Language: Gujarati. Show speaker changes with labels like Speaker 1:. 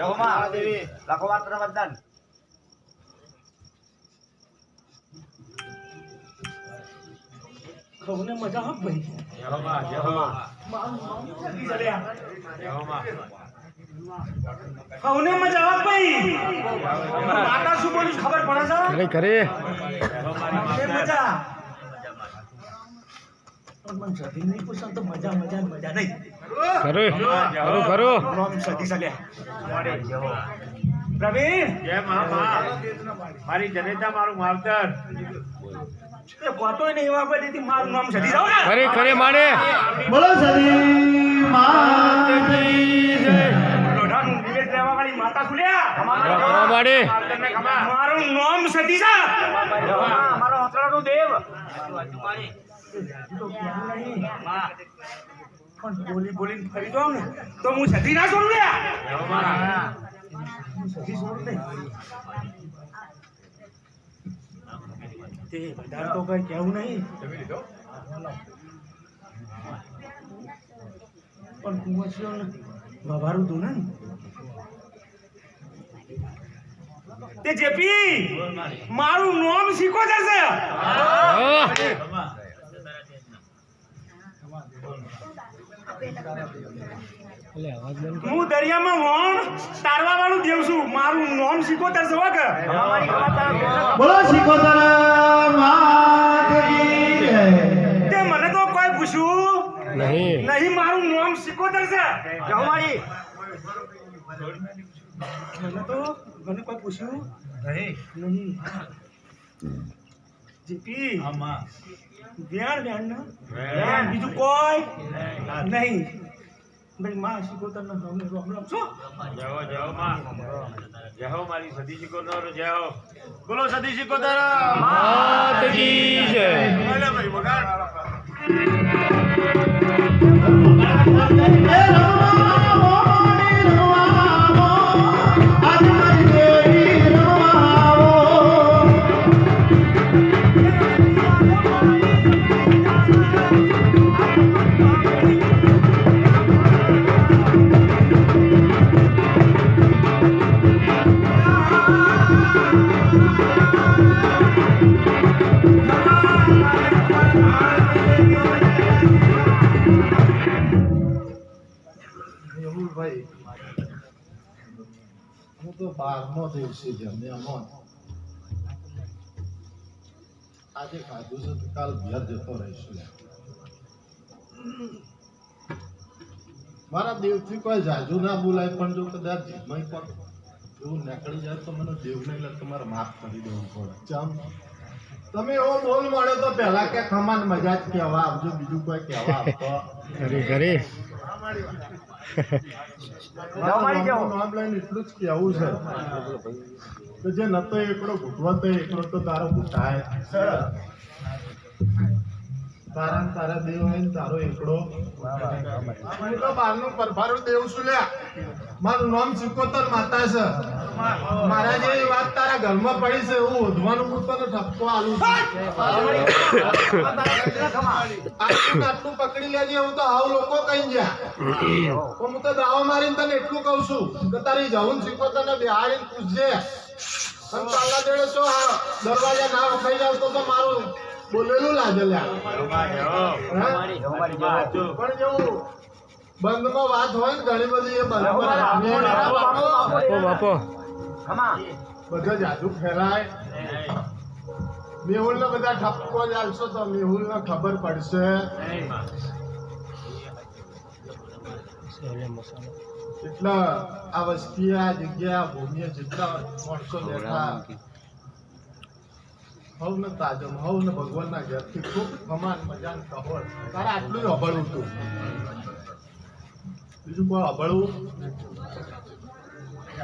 Speaker 1: જહોમાં લખો માત્ર મતદાન
Speaker 2: ખવને મજા આપ ભાઈ
Speaker 1: જહોમાં જહોમાં
Speaker 2: ખવને મજા આપ ભાઈ માતા શું બોલી ખબર પડે છે
Speaker 3: કરે
Speaker 2: એ મજા પણ સધી નહીં પૂછો તો મજા મજા મજા નહીં.
Speaker 3: કરે ખરું ખરું
Speaker 2: નામ સધી ચાલ્યા પ્રવીણ?
Speaker 1: જય મા મા. મારી જનેતા મારું માવતર.
Speaker 2: નહીં મારું નામ સધી જાવ ને.
Speaker 3: ખરે ખરે
Speaker 4: બોલો સદી માત જય
Speaker 2: લોઢાનું નિવેદ લેવા વાળી માતા ખુલ્યા. મારું નામ સધી જા
Speaker 1: અમારો દેવ.
Speaker 2: પણ બોલી બોલીને ફરી જાઉં ને, તો હું સતી ના છોડું તે કઈ કેવું નહીં. પણ કુંવરજીઓ ને તું ને. તે જેપી, મારું નામ શીખો જશે.
Speaker 3: હા.
Speaker 2: દરિયામાં વણ તારવા વાળું દેવ છું. મારું નામ શીખો તરશે હો કે?
Speaker 4: બોલો શિકોતર માત
Speaker 2: તે મને તો કોઈ પૂછ્યું
Speaker 3: નહીં.
Speaker 2: નહીં મારું નામ શીખો તરશે
Speaker 1: જહોમારી
Speaker 2: મને તો મને કોઈ પૂછ્યું? નહીં. જીપી વ્યાણ વ્યાણ ના વ્યાણ બીજું કોઈ નહીં. ભાઈ માં શીખો તરને હમને રોમ રોમ જાઓ
Speaker 1: જહો માં. જાઓ મારી સદી શિકોતર જાઓ. બોલો સદી શિકોતર
Speaker 3: માત કી જય.
Speaker 1: બોલે ભાઈ વગાડ.
Speaker 4: ભાઈ હું તો બારમો દિવસે જમ્યા મોન આજે ખાધું છે તો કાલ ઘેર જતો રહીશું. મારા દેવથી કોઈ જાજુ ના બોલાય પણ જો કદાચ જીભમાં પણ એવું નીકળી જાય તો મને દેવ નહીં લાગે તમારે માફ કરી દેવું પડે. ચમ. તમે એવો બોલ મળ્યો તો પહેલા કે ખમાન મજા જ કહેવા આવજો બીજું કોઈ કહેવા આવતો.
Speaker 3: ઘરે ખરે
Speaker 4: એટલું જ કહેવું છે કે જે નતો એકડો ઘૂંટવો તો એકડો તો તારો ઘૂંટાય તારા ને તારા દેવ હોય તારો એકડો. બહારનું પરભારું દેવ શું લ્યા. મારું નામ સુકોતર માતા છે. મારા જેવી વાત તારા ઘરમાં પડી છે હું ઓઢવાનું હું તને ઠપકો આલું છું. આટલું પકડી લેજે હું તો આવું લોકો કઈ ગયા. હું તો દાવા મારીને તને એટલું કહું છું કે તારી જવું સુકોતર ને બિહાડીને પૂછજે. અને ચાલલા દેડે છો દરવાજા ના વખાઈ જાવ તો તો મારું બોલેલું લાગે લ્યા. પણ જેવું બંધમાં વાત હોય ને ઘણી બધી એ બંધમાં
Speaker 3: બાપો બાપો
Speaker 4: બધા જાદુ ફેલાય. મેહુલ ને બધા ઠપકો જ તો મેહુલ ને ખબર પડશે. એટલે આ વસ્તી આ જગ્યા ભૂમિએ જેટલા માણસો બેઠા. હવ ને તાજમ હવ ને ભગવાનના ઘેરથી ખૂબ સમાન મજાન કહો. તારે આટલું જ હતું બીજું કોઈ અભળવું